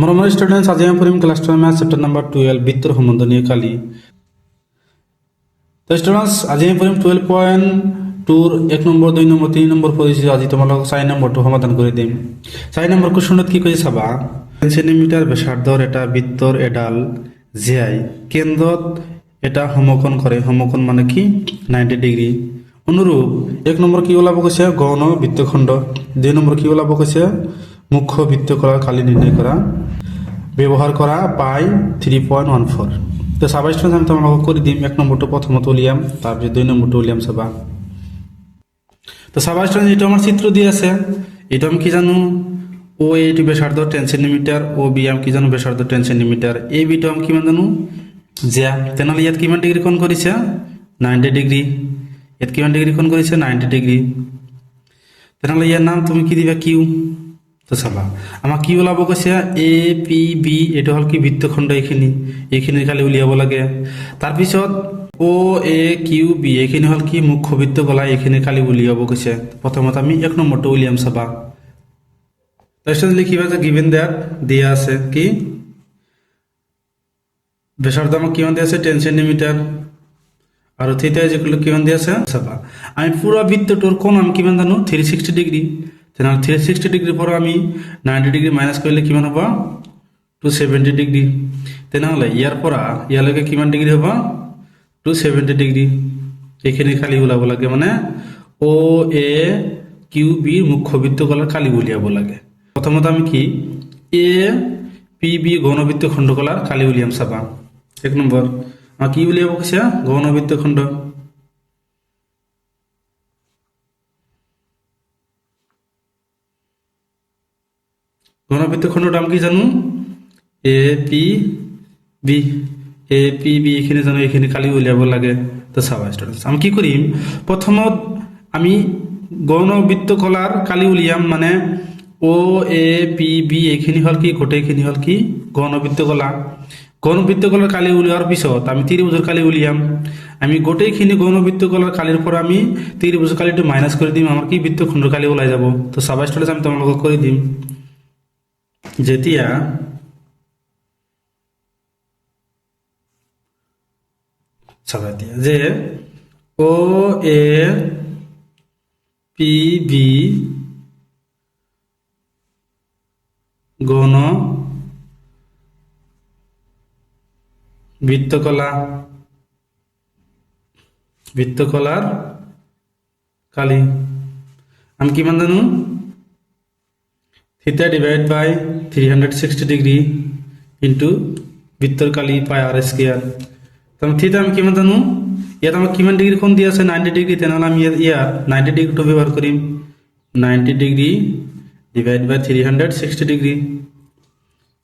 মরমর students আজ আমি পড়িম class ten math chapter number twelve বৃত্তর সম্বন্ধ নিয়ে কালি তো স্টুডেন্টস আজ আমি পড়িম টুয়েলভ পয়েন্ট টুর এক নম্বর, দুই নম্বর, তিন নম্বর পড়েছি, আজি তোমালোক চাৰি নম্বৰটো সমাধান কৰি দিম। চাৰি নম্বৰ কুৱেশ্যনত কি কৈছে চাবা? চেণ্টিমিটাৰ ব্যাসাৰ্ধৰ এটা বৃত্তৰ এডাল জীয়াই, কেন্দ্ৰত এটা সমকোণ কৰে। সমকোণ মানে কি? Ninety degree. অনুৰূপ, এক নম্বৰ কি ওলাব কৈছে? গৌণ বৃত্তখণ্ড। দুই নম্বৰ কি ওলাব কৈছে? মুখ্য বৃত্ত কৰা কালি নিৰ্ণয় কৰা। ব্যৱহাৰ কৰা pi three point one four তো ষ্টুডেণ্ট আমি তোমালোকক কৰি দিম এক নম্বৰটো প্ৰথমত উলিয়াম তাৰপিছত দুই নম্বৰটো উলিয়াম চাবা তো চাবা ষ্টুডেণ্ট এইটো আমাৰ চিত্ৰ দি আছে। এইটো আমি কি জানো? ও এইটো ব্যাসাৰ্ধ টেন চেণ্টিমিটাৰ অ বি আমি কি জানো? ব্যাসাৰ্ধ টেন চেণ্টিমিটাৰ এই বিটো আমি কিমান জানো? জিয়া তেনেহ'লে ইয়াত কিমান ডিগ্ৰী কোণ কৰিছে নাইনটি ডিগ্ৰী ইয়াত কিমান ডিগ্ৰী কোণ কৰিছে নাইনটি ডিগ্ৰী তেনেহ'লে ইয়াৰ নাম তুমি কি দিবা? কিউ তো চাবা। আমাক কি ওলাব কৈছে? এ, পি, বি, এইটো হ'ল কি বৃত্তখণ্ড এইখিনি। এইখিনি খালি উলিয়াব লাগে। তাৰপিছত অ' এ, কিউ, বি, এইখিনি হ'ল কি মুখ্য বৃত্ত কলা, এইখিনি খালি উলিয়াব কৈছে। প্ৰথমত আমি এক নম্বৰটো উলিয়াম চাবা। তাৰপিছত লিখিবা যে গিভেন দেয়াত দিয়া আছে কি? ব্যাসাৰ্ধ আমাক কিমান দিয়া আছে? টেন চেণ্টিমিটাৰ আৰু থিতা যিকোনো কিমান দিয়া আছে? চাবা। আমি পুৰা বৃত্তটোৰ কোণ আমি কিমান জানো? থ্ৰী ছিক্সটি ডিগ্ৰী তেনেহ'লে থ্ৰী ছিক্সটি ডিগ্ৰীৰ পৰা আমি নাইণ্টি ডিগ্ৰী মাইনাছ কৰিলে কিমান হ'ব? টু ছেভেণ্টি ডিগ্ৰী তেনেহ'লে ইয়াৰ পৰা ইয়ালৈকে কিমান ডিগ্ৰী হ'ব? টু ছেভেণ্টি ডিগ্ৰী এইখিনি খালি ওলাব লাগে মানে অ' এ কিউ বিৰ মুখ্য বৃত্তকলাৰ কালি উলিয়াব লাগে। প্ৰথমতে আমি কি? এ পি বি গৌণবৃত্ত খণ্ডকলাৰ কালি উলিয়াম চাবা। এক নম্বৰ কি উলিয়াব কৈছে গৌণবৃত্ত খণ্ড। গণবৃত্ত খণ্ডটো আমি কি জানো? A, P, B. A, P, B, এইখিনি জানো, এইখিনি খালি উলিয়াব লাগে। তো চাবা ষ্টুডেণ্টছ আমি কি কৰিম? প্ৰথমত আমি গৌণবৃত্ত কলাৰ কালি উলিয়াম মানে অ' এ, পি, বি, এইখিনি হ'ল কি, গোটেইখিনি হ'ল কি গৌণবৃত্ত কলা গৌণবৃত্ত কলাৰ কালি উলিওৱাৰ পিছত আমি ত্ৰিভুজৰ কালি উলিয়াম। আমি গোটেইখিনি গৌণবৃত্ত কলাৰ কালিৰ পৰা আমি ত্ৰিভুজৰ কালিটো মাইনাছ কৰি দিম, আমাৰ কি বৃত্তখণ্ডৰ কালি ওলাই যাব? তো চাবা ষ্টুডেণ্টছ আমি তোমালোকক কৰি দিম। যেতিয়া চাবা এতিয়া, যে অ, এ, পি, বি, গণ, বৃত্তকলা বৃত্তকলার কালি। আমি কিমান জানো? Theta divide by three hundred sixty degree into বৃত্তর কালি পাই আর স্কোয়ার তাহলে থিটা আমি কিমান জানো? ইয়াত আমাক কিমান ডিগ্ৰী কোণ দি আছে? নাইণ্টি ডিগ্ৰী তেনেহ'লে আমি ইয়াত ইয়াত নাইণ্টি ডিগ্ৰীটো ব্যৱহাৰ কৰিম। Ninety degree divide by three hundred sixty degree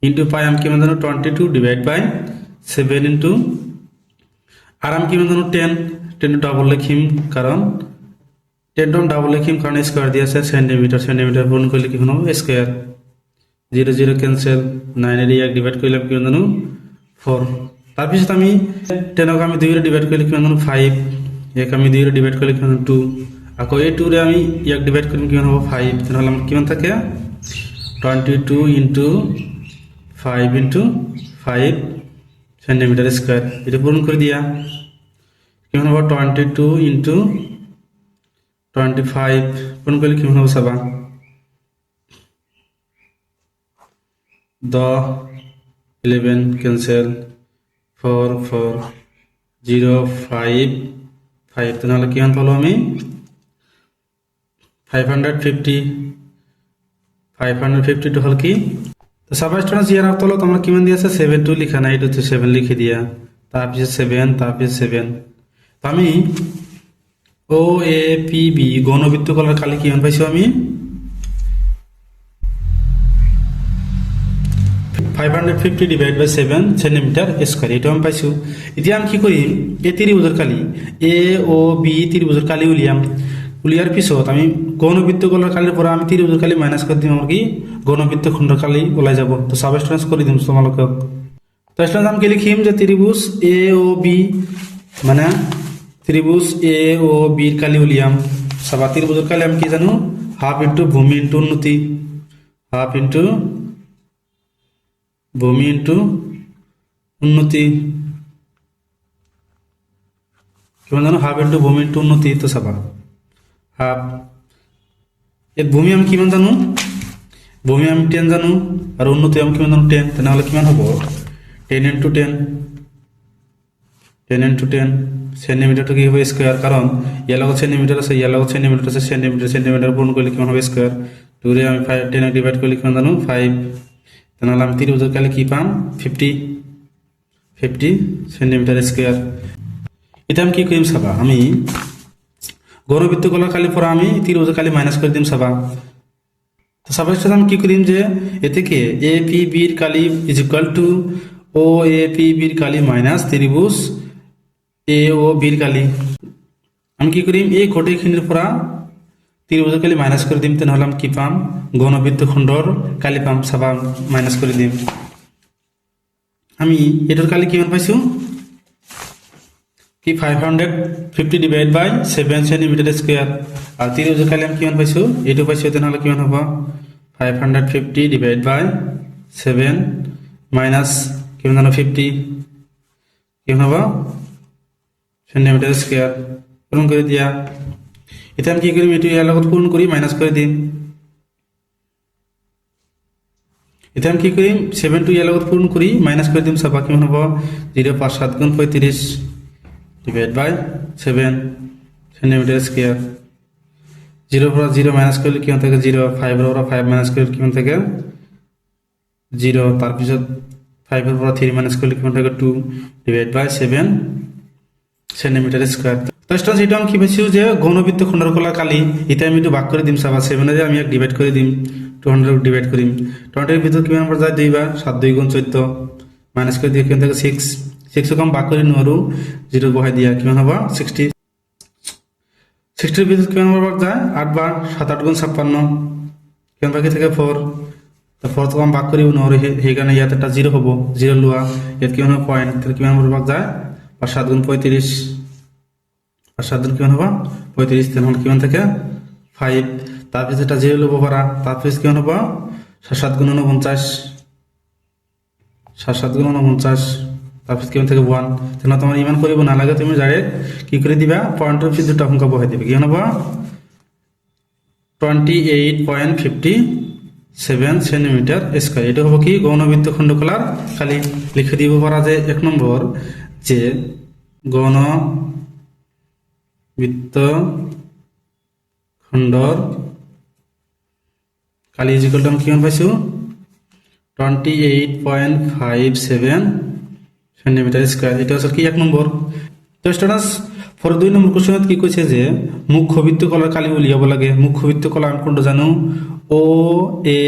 into pi আমি কিমান জানো? Twenty two divide by seven into r আমি কিমান জানো? টেন টেনটো ডাবল লিখিম, কাৰণ টেনটো ডাবল লিখিম কাৰণ স্কোৱাৰ দি আছে চেণ্টিমিটাৰ চেণ্টিমিটাৰ পূৰণ কৰিলে কিমান হ'ব স্কোৱাৰ জিৰ' জিৰ' কেঞ্চেল নাইনেৰে ইয়াক ডিভাইড কৰিলে আমি কিমান জানো ফ'ৰ তাৰপিছত আমি টেনক আমি দুইৰে ডিভাইড কৰিলে কিমান জানো ফাইভ ইয়াক আমি দুইৰে ডিভাইড কৰিলে কিমান টু আকৌ এই টুৰে আমি ইয়াক ডিভাইড কৰিম কিমান হ'ব ফাইভ তেনেহ'লে আমাৰ কিমান থাকে? Twenty two into five into five centimetre square এটা পূরণ করে দিয়া। কিমান হ'ব? টুৱেণ্টি টু ইণ্টু ফাইভ পূৰণ কৰিলে কিমান হ'ব চাবা দহ eleven cancel four four zero' five five তেনেহ'লে কিমান পালোঁ আমি? Five hundred fifty five hundred fifty two হ'ল কি? তো চাবা ষ্টুডেণ্টছ ইয়াৰ তলত আমাৰ কিমান দি আছে ছেভেনটো লিখা নাই এইটো ছেভেন লিখি দিয়া। তাৰপিছত ছেভেন তাৰপিছত ছেভেন তো আমি অ' এ, পি, বি, গণবৃত্ত কলাৰ কালি কিমান পাইছোঁ আমি? Five hundred fifty divide by seven centimetre square এইটো আমি পাইছোঁ। এতিয়া আমি কি কৰিম? এই ত্ৰিভুজৰ কালি, এ, অ' বি, ত্ৰিভুজৰ কালি উলিয়াম। উলিয়াৰ পিছত আমি গৌণবৃত্ত কলাৰ কালিৰ পৰা আমি ত্ৰিভুজৰ কালি মাইনাছ কৰি দিম, আমাৰ কি? গৌণবৃত্ত খণ্ডৰ কালি ওলাই যাব। তো ষ্টুডেণ্টছ কৰি দিম তোমালোকক। তো আমি কি লিখিম যে ত্ৰিভুজ এ, অ' বি মানে ত্রিভুজ এ ও বির কালি উলিয়াম। চাবা ত্রিভুজের কালি আমি কি জানো? হাফ ইন্টু ভূমি ইন্টু উন্নতি। হাফ ইন্টু ভূমি ইন্টু উন্নতি। কিমান জানো? হাফ ইন্টু ভূমি ইন্টু উন্নতি তো চাবা হাফ। ইয়াত ভূমি আমি কিমান জানো? ভূমি আমি টেন জানো। আৰু উন্নতি আমি কিমান জানো? টেন তেনেহ'লে কিমান হ'ব? Ten into ten ten into ten চেণ্টিমিটাৰটো কি হ'ব স্কুৱেৰ কাৰণ ইয়াৰ লগত চেণ্টিমিটাৰ আছে ইয়াৰ লগত চেণ্টিমিটাৰ আছে চেণ্টিমিটাৰ চেণ্টিমিটাৰ পূৰণ কৰিলে কিমান হ'ব স্কুৱেৰ টুৰে আমি ফাইভ টেনক ডিভাইড কৰিলে কিমান জানো? ফাইভ তেনেহ'লে আমি তিনি বজাৰ কালি কি পাম? ফিফটি ফিফটি চেণ্টিমিটাৰ স্কুৱেৰ এতিয়া আমি কি কৰিম চাবা? আমি গৌৰবৃত্ত কলাৰ কালিৰ পৰা আমি বজাৰ কালি মাইনাছ কৰি দিম চাবা। তো সাপোজ আমি কি করিম যে এ থেকে এ পি বির কালি is equal to O A P বির কালি মাইনাস ত্রিভুজ এ ও বির কালি। আমি কি করিম? এই গোটেইখিনিৰ পৰা ত্ৰিভুজৰ কালি মাইনাছ কৰি দিম, তেনেহ'লে আমি কি পাম? গণবৃত্ত খণ্ডৰ কালি পাম, চাবা মাইনাছ কৰি দিম। আমি এইটোৰ কালি কিমান পাইছোঁ? কি five hundred fifty divide by seven centimetre square আৰু ত্ৰিভুজৰ কালি আমি কিমান পাইছোঁ? এইটো পাইছোঁ, তেনেহ'লে কিমান হ'ব? Five hundred fifty divide by seven minus কিমান জানো? ফিফটি কিমান হ'ব? চেণ্টিমিটাৰ স্কুৱেৰ পূৰণ কৰি দিয়া। এতিয়া আমি কি কৰিম? এইটো ইয়াৰ লগত পূৰণ কৰি মাইনাছ কৰি দিম। এতিয়া আমি কি কৰিম? ছেভেনটো ইয়াৰ লগত পূৰণ কৰি মাইনাছ কৰি দিম। চাবা কিমান হ'ব? জিৰ' পাঁচ সাত গুণ পঁয়ত্ৰিছ divide by seven centimetre square জিৰ'ৰ পৰা জিৰ' মাইনাছ কৰিলে কিমান থাকে? জিৰ' ফাইভৰ পৰা ফাইভ মাইনাছ কৰিলে কিমান থাকে? জিৰ' তাৰপিছত ফাইভৰ পৰা থ্ৰী মাইনাছ কৰিলে কিমান থাকে? Two divide by seven centimetre square তো এইটো আমি কি পাইছোঁ যে গৌণবৃত্ত খণ্ডৰ কলা এতিয়া আমি এইটো ভাগ কৰি দিম সাবা চাবা ছেভেনেৰে আমি ইয়াক ডিভাইড কৰি দিম টু হাণ্ড্ৰেড ডিভাইড কৰিম টুৱেণ্টিৰ ভিতৰত কিমান নম্বৰ যায়? দুইবাৰ সাত দুই গুণ চৈধ্য মাইনাছ কৰি দিয়ে কিমান থাকে? ছিক্স ছিক্সক আমি ভাগ কৰি নোৱাৰোঁ জিৰ' বহাই দিয়া কিমান হ'ব? ছিক্সটি ছিক্সটিৰ ভিতৰত কিমান ভাগ যায়? আঠবাৰ সাত আঠ গুণ ছাপ্পান্ন। কিমান বাকী থাকে? ফ'ৰ ফ'ৰটোক আমি ভাগ কৰিব নোৱাৰোঁ সেই সেইকাৰণে ইয়াত এটা জিৰ' হ'ব জিৰ' লোৱা ইয়াত কিমান হ'ব পইণ্ট কিমান ভাগ যায়? পাঁচ সাত গুণ পঁয়ত্ৰিছ পাঁচ সাত গুণ কিমান হ'ব? পঁয়ত্ৰিছ তেনেহ'লে কিমান থাকে? ফাইভ তাৰপিছত এটা জিৰ' ল'ব পাৰা তাৰপিছত কিমান হ'ব? সাত সাত গুণ ঊনপঞ্চাছ সাত সাত গুণ ঊনপঞ্চাছ তাৰপিছত কিমান থাকে? ওৱান তেনেহ'লে তোমাৰ ইমান কৰিব নালাগে, তুমি ডাইৰেক্ট কি কৰি দিবা? পইণ্টৰ পিছত দুটা সংখ্যা বহাই দিবা। কিমান হ'ব? Twenty eight point fifty seven centimetre square এইটো হ'ব কি? গৌণবৃত্ত খণ্ডকলাৰ খালি লিখি দিব পৰা যে এক নম্বৰ। যে গণ বৃত্ত খণ্ডৰ কালি ইজিকেলটো আমি কিমান পাইছোঁ? Twenty eight point five seven centimetre square এইটো আচল কি এক নম্বৰ তো ষ্টুডেণ্টছ ফৰ দুই নম্বৰ কুৱেশ্যনত কি কৈছে যে মুখ্য বৃত্ত কলাৰ কালি উলিয়াব লাগে। মুখ্য বৃত্ত কলা আমি কোনটো জানো? অ' এ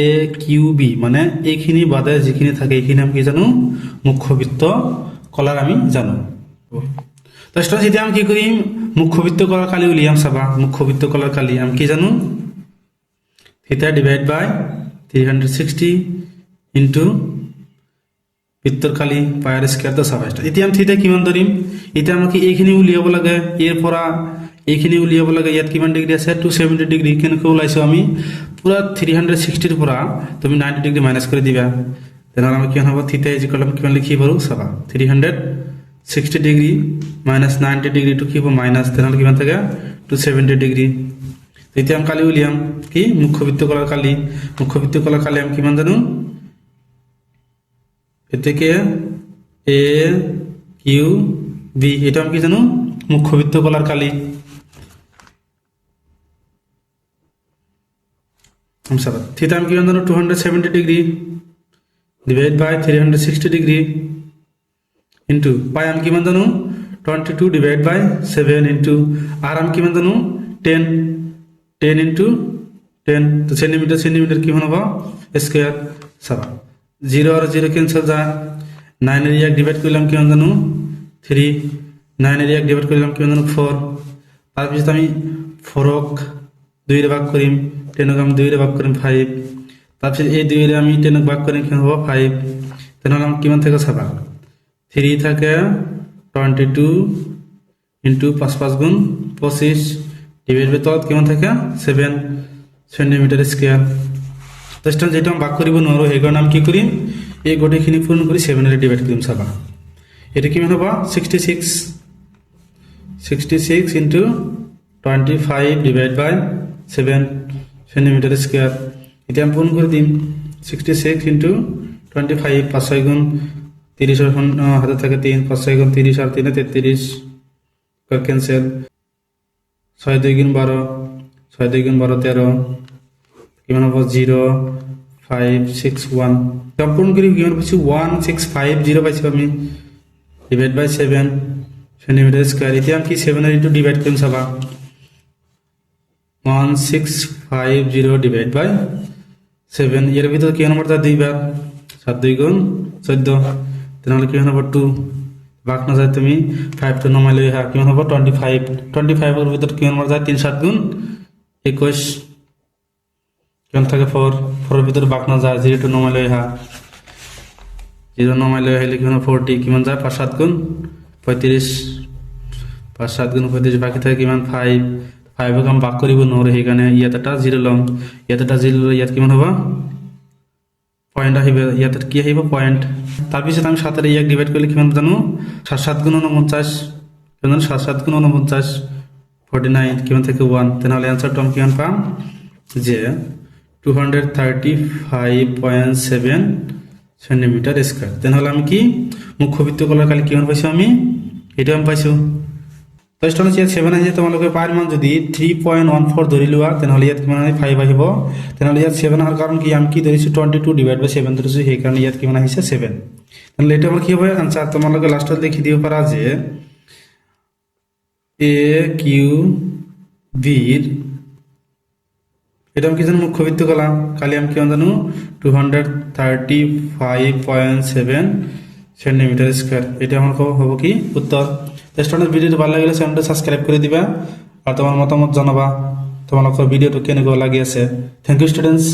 কিউ বি মানে এইখিনি বাদে যিখিনি থাকে, এইখিনি আমি কি জানো? মুখ্য বৃত্ত কলাৰ আমি জানো। তো এতিয়া আমি কি কৰিম? মুখ্য বৃত্ত কলাৰ কালি উলিয়াম চাবা। মুখ্য বৃত্ত কলাৰ কালি আমি কি জানো? Theta divide by three hundred sixty into বৃত্তৰ কালি পায়াৰ স্কুৱেৰ দহ ছাব্বিছ এতিয়া আমি থিটা কিমান ধৰিম? এতিয়া আমাক এইখিনি উলিয়াব লাগে। ইয়াৰ পৰা এইখিনি উলিয়াব লাগে। ইয়াত কিমান ডিগ্ৰী আছে? টু ছেভেণ্টি ডিগ্ৰী কেনেকৈ ওলাইছোঁ আমি? পূৰা থ্ৰী হাণ্ড্ৰেড ছিক্সটিৰ পৰা তুমি নাইণ্টি ডিগ্ৰী মাইনাছ কৰি দিবা। তেনেহ'লে আমি কিমান হ'ব? থিটা ইজিকেল আমি কিমান লিখিব পাৰোঁ চাবা three hundred sixty degree minus ninety ডিগ্ৰীটো কি হ'ব? মাইনাছ তেনেহ'লে কিমান থাকে টু ছেভেণ্টি ডিগ্ৰী এতিয়া আমি কালি উলিয়াম। কি? মুখ্যবৃত্ত কলাৰ কালি। মুখ্যবৃত্ত কলাৰ কালি আমি কিমান জানো? এ থেকে এ কিউ বি এটা আমি কি জানো? মুখ্যবৃত্ত কলার কালি। থিটা আমি কিমান জানো? Two hundred seventy degree hundred sixty degree into pi আমি কিমান জানো twenty two divide by seven into r আমি কিমান জানো টেন টেন ইণ্টু টেন তো চেণ্টিমিটাৰ চেণ্টিমিটাৰ কিমান হ'ব স্কুৱেৰ চাবা জিৰ' আৰু জিৰ' কেঞ্চেল যায় নাইনেৰে ইয়াক ডিভাইড কৰিলাম কিমান জানো থ্ৰী নাইনেৰে ইয়াক ডিভাইড কৰিলাম কিমান জানো ফ'ৰ তাৰপিছত আমি ফ'ৰক দুইৰে ভাগ কৰিম টেনক আমি দুইৰে ভাগ কৰিম ফাইভ তাৰপিছত এই দুইৰে আমি টেনক ভাগ কৰিম কিমান হ'ব? ফাইভ তেনেহ'লে আমাক কিমান থাকে চাবা? থ্ৰী থাকে টুৱেণ্টি টু ইণ্টু পাঁচ পাঁচ গুণ পঁচিছ ডিভাইড বাই তলত কিমান থাকে? ছেভেন চেণ্টিমিটাৰ স্কুৱেৰ তো ষ্টুডেণ্ট যেটো আমি ভাগ কৰিব নোৱাৰোঁ, সেইকাৰণে আমি কি কৰিম? এই গোটেইখিনি পূৰণ কৰি ছেভেনেৰে ডিভাইড কৰিম চাবা। এইটো কিমান হ'ব? Sixty six sixty six into twenty five divide by seven centimetre square এতিয়া আমি পূৰণ কৰি দিম। Sixty six into twenty five পাঁচ ছয় গুণ অঁ, হাতত থাকে তিন পাঁচ ছয় গুণ ত্ৰিছ আৰু তিনি তেত্ৰিছ কেঞ্চেল ছয় দুই গুণ বাৰ ছয় দুই গুণ বাৰ তেৰ। কিমান হ'ব? Zero' five six one. সম্পূৰ্ণ কৰি কিমান পাইছোঁ? ওৱান ছিক্স ফাইভ জিৰ' পাইছোঁ আমি। Divide by seven centimetre square এতিয়া আমি কি ছেভেনৰ ইনটু ডিভাইড কৰিম চাবা। One six five zero' divide by seven ইয়াৰ ভিতৰত কিমান নম্বৰ তাৰ দুইবাৰ সাত, দুই গুণ চৈধ্য তেনেহ'লে কিমান হ'ব টু বাক নাযায় তুমি ফাইভটো নমাই লৈ আহা কিমান হ'ব টুৱেণ্টি ফাইভ টুৱেণ্টি ফাইভৰ ভিতৰত কিমান নম্বৰ যায়? তিনি, সাত গুণ একৈছ কিমান থাকে ফ'ৰ ফ'ৰৰ ভিতৰত বাক নাযায় জিৰ'টো নমাই লৈ আহা জিৰ' নমাই লৈ আহিলে কিমান ফৰ্টি কিমান যায়? পাঁচ, সাত গুণ পঁয়ত্ৰিছ পাঁচ, সাত গুণ পঁয়ত্ৰিছ বাকী থাকে কিমান ফাইভ ফাইভক আমি বাক কৰিব নোৱাৰোঁ, সেইকাৰণে ইয়াত এটা জিৰ' ল'ম। ইয়াত এটা জিৰ' ইয়াত কিমান হ'ব? পইণ্ট আহিব, ইয়াত কি আহিব? পইণ্ট তাৰপিছত আমি সাতেৰে ইয়াক ডিভাইড কৰিলে কিমান জানো? সাত সাত গুণ ঊনপঞ্চাছ, কিমান জানো সাত সাত গুণ ঊনপঞ্চাছ ফৰ্টি নাইন কিমান থাকে? ওৱান তেনেহ'লে এনচাৰটো আমি কিমান পাম? যে two hundred thirty five point seven centimetre square তেনেহ'লে আমি কি? মুখ্য বৃত্তকলাৰ কালি কিমান পাইছোঁ আমি? এইটো আমি পাইছোঁ। তো ষ্টুডেণ্টছ ইয়াত ছেভেন আহিছে তোমালোকে পাৰ মান যদি থ্ৰী পইণ্ট ওৱান ফ'ৰ ধৰি লোৱা তেনেহ'লে ইয়াত কিমান আহি? ফাইভ আহিব। তেনেহ'লে ইয়াত ছেভেন অহাৰ কাৰণ কি, আমি কি ধৰিছোঁ? Twenty two divide by seven ধৰিছোঁ সেইকাৰণে ইয়াত কিমান আহিছে? ছেভেন তেনেহ'লে এইটো আমাৰ কি হ'ব আনচাৰ তোমালোকে লাষ্টত লিখি দিব পাৰা যে এ কিউ বিৰ এটা আমি কি জানো মুখ্য বৃত্ত কলাম। কালি আমি কিমান জানো? Two hundred thirty five point seven centimetre square. এটা আমার হ'ব কি? উত্তৰ স্টুডেন্ট ভিডিঅ'টো ভালো লাগিলে চ্যানেলটি ছাবস্ক্ৰাইব কৰি দিবা। আৰু তোমার মতামত জনাবা। তোমালোকৰ ভিডিঅ'টো কেনেকুৱা লাগি আছে। Thank you students